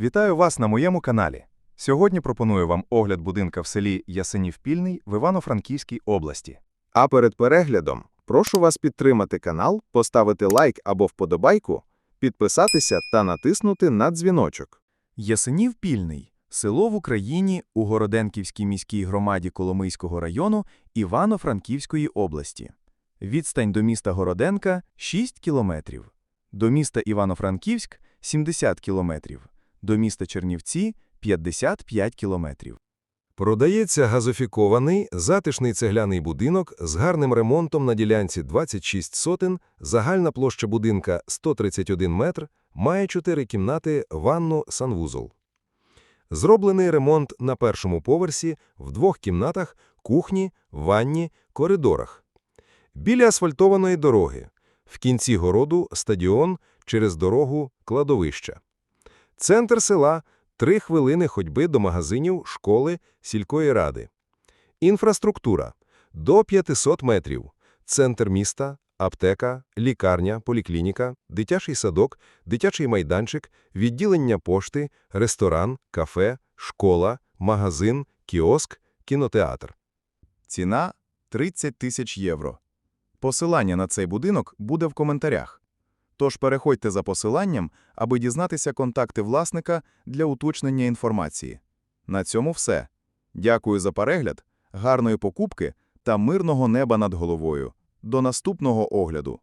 Вітаю вас на моєму каналі. Сьогодні пропоную вам огляд будинка в селі Ясенів-Пільний в Івано-Франківській області. А перед переглядом прошу вас підтримати канал, поставити лайк або вподобайку, підписатися та натиснути на дзвіночок. Ясенів-Пільний – село в Україні у Городенківській міській громаді Коломийського району Івано-Франківської області. Відстань до міста Городенка – 6 кілометрів. До міста Івано-Франківськ – 70 кілометрів. До міста Чернівці – 55 кілометрів. Продається газофікований, затишний цегляний будинок з гарним ремонтом на ділянці 26 сотен, загальна площа будинка 131 метр, має 4 кімнати, ванну, санвузол. Зроблений ремонт на першому поверсі, в двох кімнатах, кухні, ванні, коридорах. Біля асфальтованої дороги. В кінці городу стадіон, через дорогу кладовища. Центр села – три хвилини ходьби до магазинів, школи, сілької ради. Інфраструктура – до 500 метрів. Центр міста, аптека, лікарня, поліклініка, дитячий садок, дитячий майданчик, відділення пошти, ресторан, кафе, школа, магазин, кіоск, кінотеатр. Ціна – 30 тисяч євро. Посилання на цей будинок буде в коментарях. Тож переходьте за посиланням, аби дізнатися контакти власника для уточнення інформації. На цьому все. Дякую за перегляд, гарної покупки та мирного неба над головою. До наступного огляду.